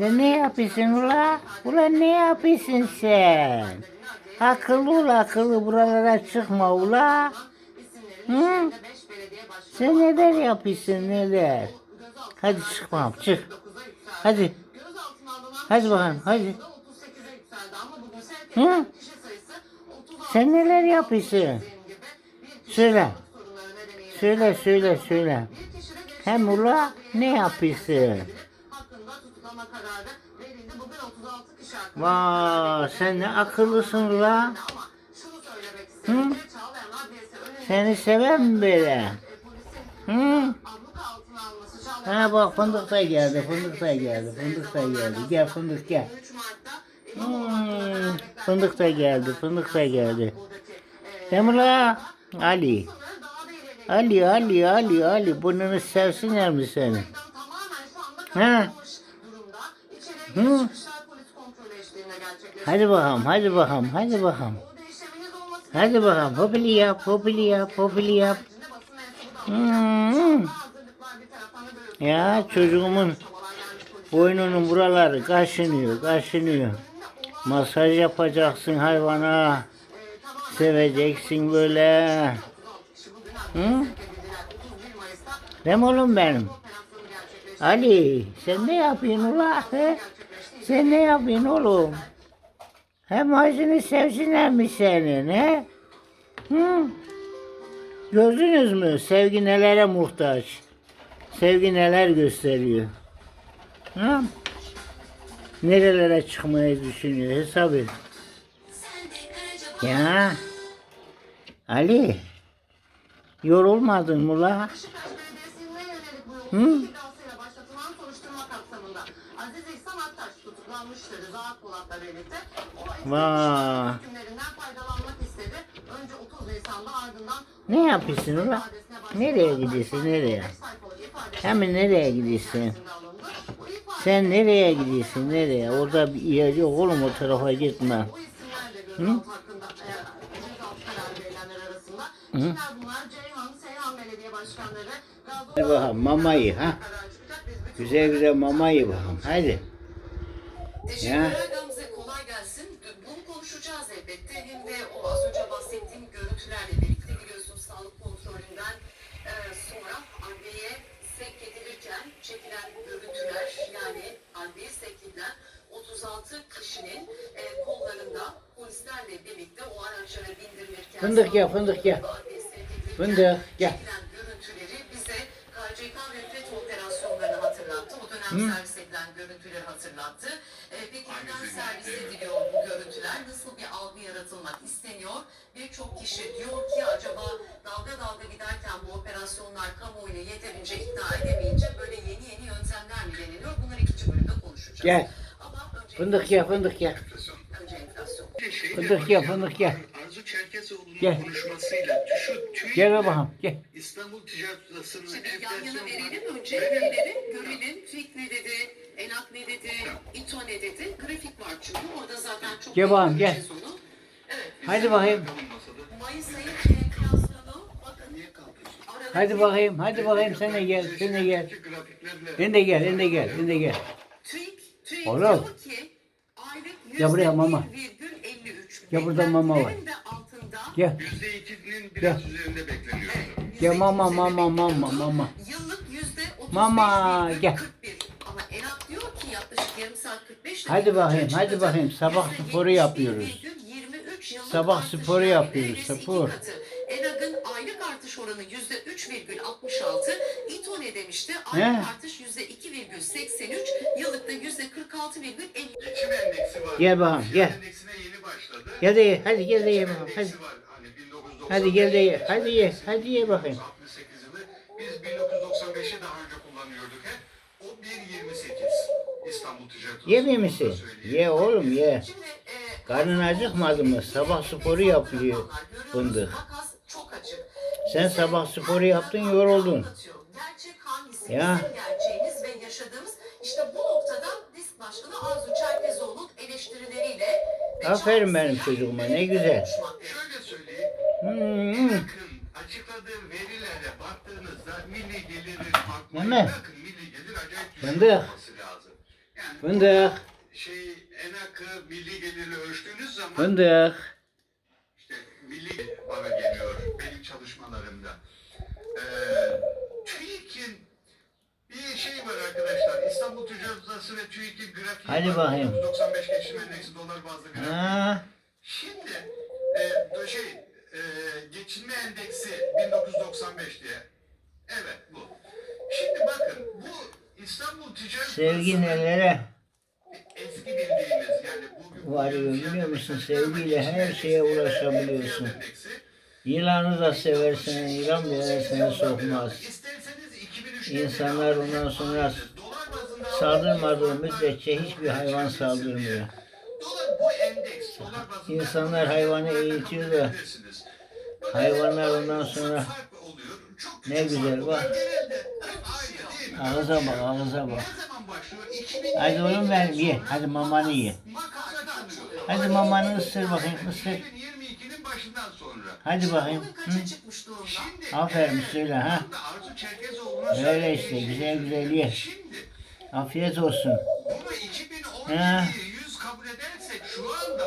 Sen ne yapıyorsun ula? Ula ne yapıyorsun sen? Akıllı ula akıllı buralara çıkma ula. Hı? Sen neler yapıyorsun neler? Hadi çık bakalım çık. Hadi. Hadi bakalım hadi. Hı? Sen neler yapıyorsun? Söyle. Söyle söyle söyle. Hem ula ne yapıyorsun? Tutuklama kararı verildi. Bugün 36 kişi hakkında. Vay sen ne akıllısın ula. Ama şunu söylemek istedim. Çağlayan Adliyesi önünde Seni seven böyle. polisin Hı? abluka altına alması Çağlayan Ha bak fındık da geldi, fındık da geldi, fındık da geldi. Gel fındık gel. 3 Mart'ta Hmm, fındık da geldi, fındık da geldi. Demula, Ali. Ali, Ali, Ali, Ali. Burnunu sevsinler mi seni? tamamen şu anda Ha? Hı? Hadi bakalım, hadi bakalım, hadi bakalım. Hadi bakalım, popili yap, popili yap, popili yap. Hmm. Ya çocuğumun boynunun buraları kaşınıyor, kaşınıyor. Masaj yapacaksın hayvana. Seveceksin böyle. Hı? Mi oğlum benim? Ali sen ne yapıyorsun ula? He? Sen ne yapıyorsun oğlum? Hem ağzını sevsinler mi senin he? Hı? Gördünüz mü? Sevgi nelere muhtaç? Sevgi neler gösteriyor? Hı? Nerelere çıkmayı düşünüyor hesap et. Ya Ali yorulmadın mı la? Hı? Aktaş tutuklanmıştı Rıza Akbulat'la birlikte. O Vay. hükümlerinden faydalanmak istedi. Önce 30 Nisan'da ardından Ne yapıyorsun ula? Nereye gidiyorsun nereye? Hemen nereye gidiyorsun? Sen nereye gidiyorsun nereye? Orada bir yer yok oğlum o tarafa gitme. Belediye Başkanları, Gazi Hadi bakalım mamayı ha. Güzel güzel mamayı bakalım. Hadi. Teşekkürler Gamze. Kolay gelsin. Bunu konuşacağız elbette. Hem de o az önce bahsettiğim görüntülerle birlikte biliyorsun sağlık kontrolünden e, sonra adliyeye sevk edilirken çekilen görüntüler yani adliye sevk edilen 36 kişinin e, kollarında polislerle birlikte o araçlara bindirilirken Fındık ya fındık edilirken Fındık gel. çekilen görüntüleri bize KCK nefret operasyonlarını hatırlattı. O dönem servis edilen görüntüleri hatırlattı. Ee, peki neden servis ediliyor bu görüntüler? Nasıl bir algı yaratılmak isteniyor? Birçok kişi diyor ki acaba dalga dalga giderken bu operasyonlar kamuoyunu yeterince ikna edemeyince böyle yeni yeni yöntemler mi deniliyor? Bunları ikinci bölümde konuşacağız. Gel. Ama önce, Fındık ya fındık ya. önce enflasyon. Fındık ya fındık ya. Arzu Çerkezoğlu'nun gel. konuşmasıyla şu TÜİK gel bakalım, gel. İstanbul Ticaret Odası'nın enflasyon verelim önce verelim görelim TÜİK ne dedi ENAK ne dedi İTO ne dedi grafik var çünkü orada zaten çok gel bakalım gel. Sonu. Evet, hadi bakayım. Mayıs ayı. Hadi bakayım, hadi bakayım sen de gel, sen de gel. Sen de gel, sen de gel, sen de gel. TÜİK, TÜİK Oğlum. diyor ki aylık ya burada mama var. Beklentilerin de altında Gel. %2'nin biraz üzerinde bekleniyor. Gel mama mama mama mama. Yıllık yüzde otuz Mama, gel. Ama Enap diyor ki yaklaşık yarım saat 45 Hadi bakayım, hadi bakayım. Sabah sporu yapıyoruz. Sabah sporu yapıyoruz, spor. katı. Enag'ın aylık artış oranı yüzde 3,66. İTONE demişti. Aylık He? artış yüzde 2,83. Yıllıkta yüzde 46,50. Geçim endeksi var. Gel bakalım, gel. Gel de ye hadi gel de ye bakalım hadi. Hani 1995 Hadi gel de ye hadi ye hadi ye bakayım. 68 yılı. Biz 1995'i daha önce kullanıyorduk hep. O 1.28. İstanbul Ticaret musun? söyleyeyim. Ye oğlum ye. E, Karnın acıkmadı mı? Sabah sporu Görüyoruz, fındık. Sen sabah sporu yaptın yoruldun. Gerçek hangisi? Ya. İşte bu noktada disk başkanı Aferin benim çocuğuma, ne güzel. Şöyle söyleyeyim. Hmm. Açıkladığı verilere baktığınızda milli gelirin Değil artmayı mi? bırakın milli gelir acayip düşük Fındık. olması lazım. Yani Fındık. şey enakı milli gelirle ölçtüğünüz zaman Fındık. işte milli bana geliyor benim çalışmalarımda. Ee, TÜİK'in bir şey var arkadaşlar. İstanbul Ticaret Odası ve TÜİK'in grafiği Hadi var. bakayım. 95 grafiği. Ha. Şimdi e, şey e, geçinme endeksi 1995 diye. Evet bu. Şimdi bakın bu İstanbul Ticaret Sevgi nelere eski bildiğimiz yani bugün varıyor biliyor musun? Sevgiyle her şeye ulaşabiliyorsun. endeksi. Yılanı da seversen yılan bile seni sokmaz. İsterseniz 2003'te İnsanlar ondan sonra Saldırmadığı müddetçe hiçbir hayvan saldırmıyor. İnsanlar hayvanı eğitiyor da hayvanlar ondan sonra ne güzel bak. Ağıza bak ağıza bak. Ne zaman başlıyor? 2000 Hadi oğlum ben ye. Hadi mamanı ye. Hadi mamanı ısır bakayım ısır. 2022'nin başından sonra. Hadi bakayım. Hı? Aferin söyle ha. burada Arzu Çerkezoğlu'na Öyle söylediği işte güzel güzel ye. Afiyet olsun. bunu 2017'ye Ha. 100 kabul edersek şu anda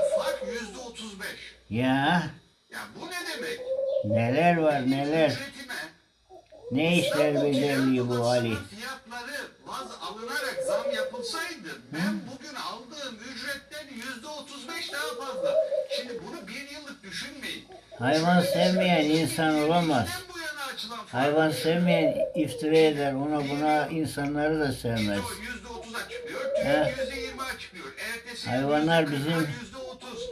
%35. Ya Ya bu ne demek? neler var neler. Üretime Ne işler beceriliyor bu Ali. Fiyatları vaz alınarak zam yapılsaydı ben bugün aldığım ücretten yüzde 35 daha fazla. Şimdi bunu bir yıllık düşünmeyin. Hayvan sevmeyen insan olamaz. Neden Hayvan sevmeyen iftira eder. Ona buna insanları da sevmez. Yüzde 30'a çıkıyor, He. TÜİK yüzde 20'a çıkıyor. Ertesi yıl Hayvanlar bizim- 40'a, yüzde 30.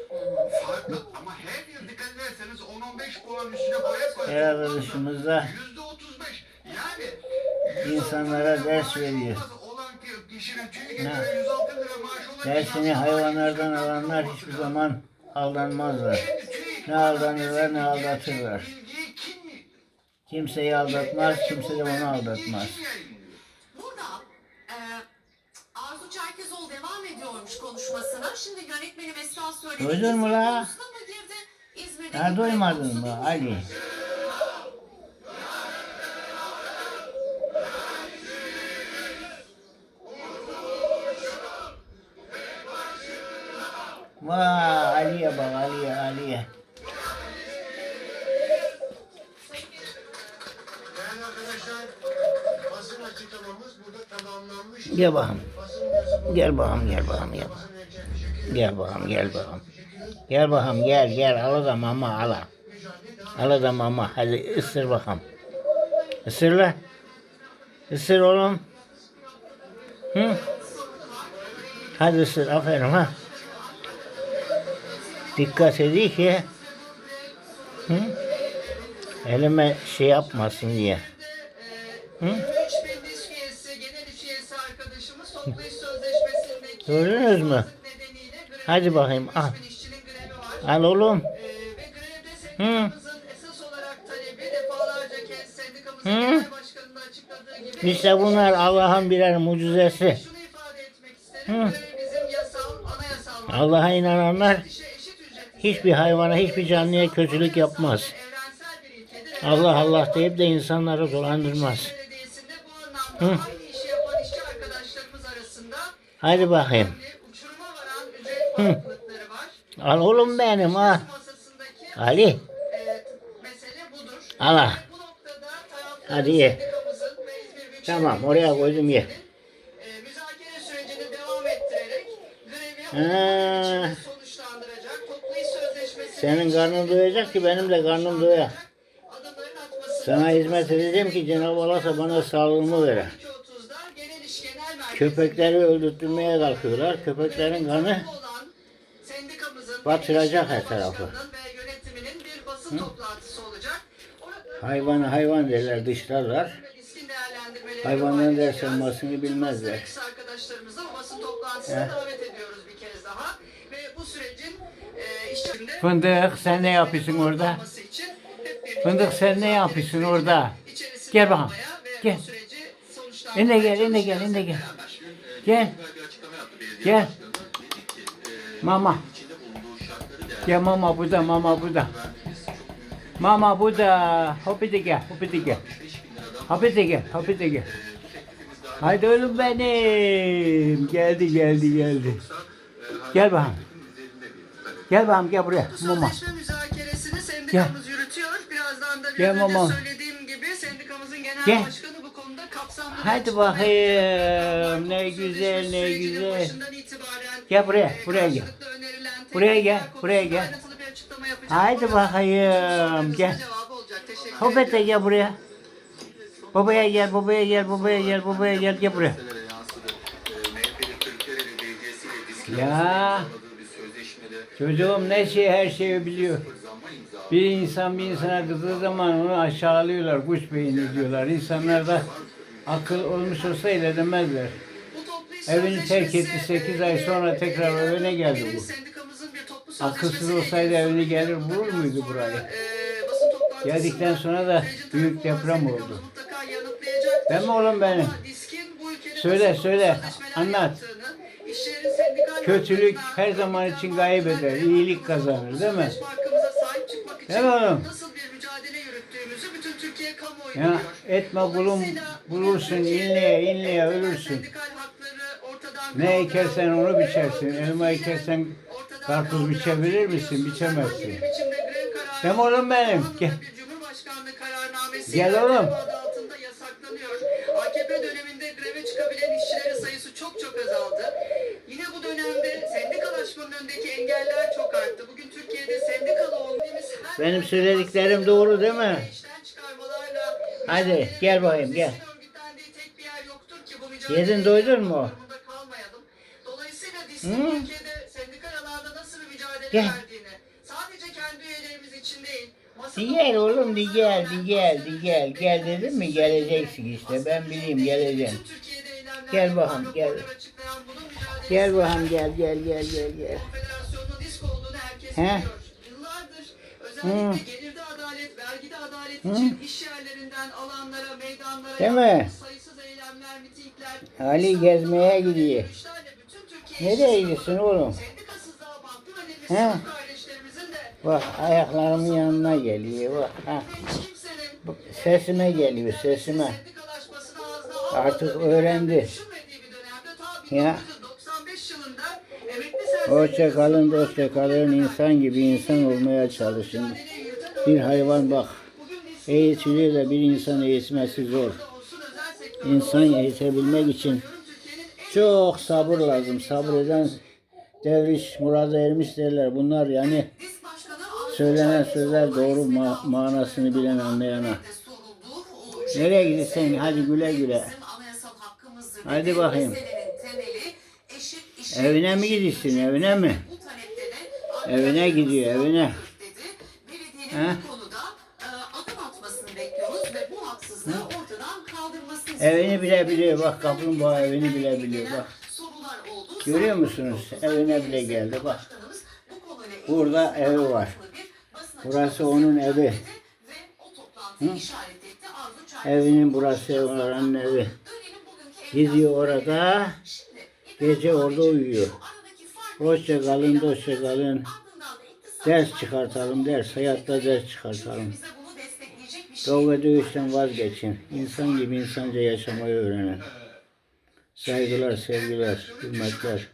Farklı ama her yıl dikkat ederseniz 10-15 puan üstüne koya koya. Yüzde 35. Yani İnsanlara 106 lira ders veriyor. olmaz Olan ki kişinin TÜİK'e Ha. göre 106 lira maaşı olan dersini hayvanlardan alanlar hiçbir zaman aldanmazlar. Ne aldanırlar, ne aldatırlar. Kimseyi aldatmaz, kimse de onu aldatmaz. Burada e, Arzu Çerkezoğlu devam ediyormuş konuşmasına. Şimdi yönetmenim Esra söyledi. Duydun mu la? Ha duymadın mı? Ali? Vay Ali'ye bak Ali'ye Ali'ye. Gel bakalım. Gel bakalım gel bakalım gel bakalım. Gel bakalım gel bakalım. Gel bakalım gel gel al da mama al. Al da mama hadi ısır bakalım. Isır lan. Isır oğlum. Hı? Hadi ısır aferin ha. Dikkat edin ki hı? elime şey yapmasın diye. Hı? Gördünüz mü? Hadi bakayım al. 3000 işçinin grevi var. Al oğlum. Hı. gibi İşte bunlar Allah'ın birer mucizesi. Hı. Allah'a inananlar hiçbir hayvana, hiçbir canlıya kötülük yapmaz. Allah Allah deyip de insanları dolandırmaz. Belediyesi'nde Hadi bakayım. var. Al oğlum benim al. Ali. mesele budur. Al al. Bu noktada tarafların Hadi ye. Tamam, oraya koydum, ye. Ha. Senin karnın doyacak ki benim de karnım doya. adımların atmasını Sana hizmet edeceğim ki Cenab-ı Allah bana sağlığımı vere. 12.30'da Genel İş Genel Merkezi'nde Köpekleri öldürtmeye kalkıyorlar. Köpeklerin kanı batıracak her tarafı. Orada hayvanı hayvan derler dışlarlar. Hayvanların ders almasını bilmezler. Fındık sen ne yapıyorsun orada? Fındık sen ne yapıyorsun orada? Gel bakalım. Gel. bu süreci İn de gel, sonuçlandırmaya in de gel, in de gel. Gel. Gel. Mama. Gel mama burada, mama burada. Mama burada. Hopi de gel, hopi de gel. Hopi de gel, hopi de gel. Haydi oğlum benim. Geldi geldi geldi. Gel bakalım. Gel bakalım gel buraya. Mama. Sendikamız yürütüyor. Birazdan da biraz Gel önce mama. söylediğim gibi sendikamızın genel Gel. başkanı Hadi bakayım. Ne güzel, ne güzel. Gel buraya, buraya gel. Buraya gel, buraya gel. Haydi bakayım, gel. de gel buraya. Babaya gel, babaya gel, babaya gel, babaya gel, gel buraya. Ya. Çocuğum ne şey her şeyi biliyor. Bir insan bir insana kızdığı zaman onu aşağılıyorlar, kuş beyni diyorlar. İnsanlar da akıl olmuş olsa ilerlemezler. Evini terk etti, sözleşmesi, sekiz ay e, sonra e, tekrar evine geldi bu. Akılsız olsaydı evini gelir bulur muydu burayı? e, Geldikten sonra da büyük deprem oldu. Ben mi oğlum benim? Söyle, söyle, anlat. Kötülük her zaman için kaybeder, haklarına, iyilik kazanır, değil mi? Değil mi oğlum? Ya etme Dolayısıyla bulursun, inleye inleye ölürsün. Ne ekersen onu biçersin. Elma ekersen karpuz biçebilir misin? Biçemezsin. mi oğlum benim? Gel. Gel oğlum. AKP döneminde greve çıkabilen işçilerin sayısı çok çok azaldı. Yine bu dönemde sendikalaşmanın önündeki engeller çok arttı. Bugün Türkiye'de sendikalı olmamız Benim söylediklerim doğru değil mi? Hadi, gel bakayım, gel. Yedin, doydun mu? Hı? Gel. Diğer oğlum di olduğumuz gel zaman di gel dedim mi geleceksin işte ben bileyim geleceğim. Gel bakalım, gel. Gel bakalım gel gel gel gel gel. He? biliyor. Gelirde adalet, adalet için iş yerlerinden alanlara, meydanlara Değil mi? sayısız eylemler, mitingler, Ali gezmeye gidiyor. Nereye gidiyorsun oğlum? He? Bak ayaklarımın yanına geliyor bak. Ha. Bak, Sesime geliyor sesime. Artık öğrendi. Ya. 1995 yılında emekli Hoşça kalın dostça kalın insan gibi insan olmaya çalışın. Bir hayvan bak da bir insan eğitmesi zor. İnsan eğitebilmek için çok sabır lazım. Sabreden devriş murada ermiş derler. Bunlar yani söylenen sözler doğru ma- manasını bilen anlayana. Nereye gidiyorsun? Hadi güle güle. Hadi bakayım. Evine mi gidiyorsun, evine mi? Evine gidiyor, evine. Bu konuda e, adım atmasını bekliyoruz ve bu haksızlığı ortadan kaldırmasını Evini bile biliyor. Bak kaplumbağa evini bile biliyor. Bak. sorular oldu. Görüyor musunuz? Evine bile geldi, bak. Başkanımız bu konuyla ilgili Burada evi var. bir basın Burası açıklaması onun evi. dedi Ve o toplantıyı işaret etti. Arzu Çerkezoğlu Evinin burası oranın evi. Dönemin bugünkü Gidiyor orada. Şimdi Gece orada uyuyor. Hoşça kalın, dostça kalın. Ders çıkartalım, ders. Hayatta ders çıkartalım. şey Kavga dövüşten vazgeçin. İnsan gibi insanca yaşamayı öğrenin. Saygılar, sevgiler, hürmetler.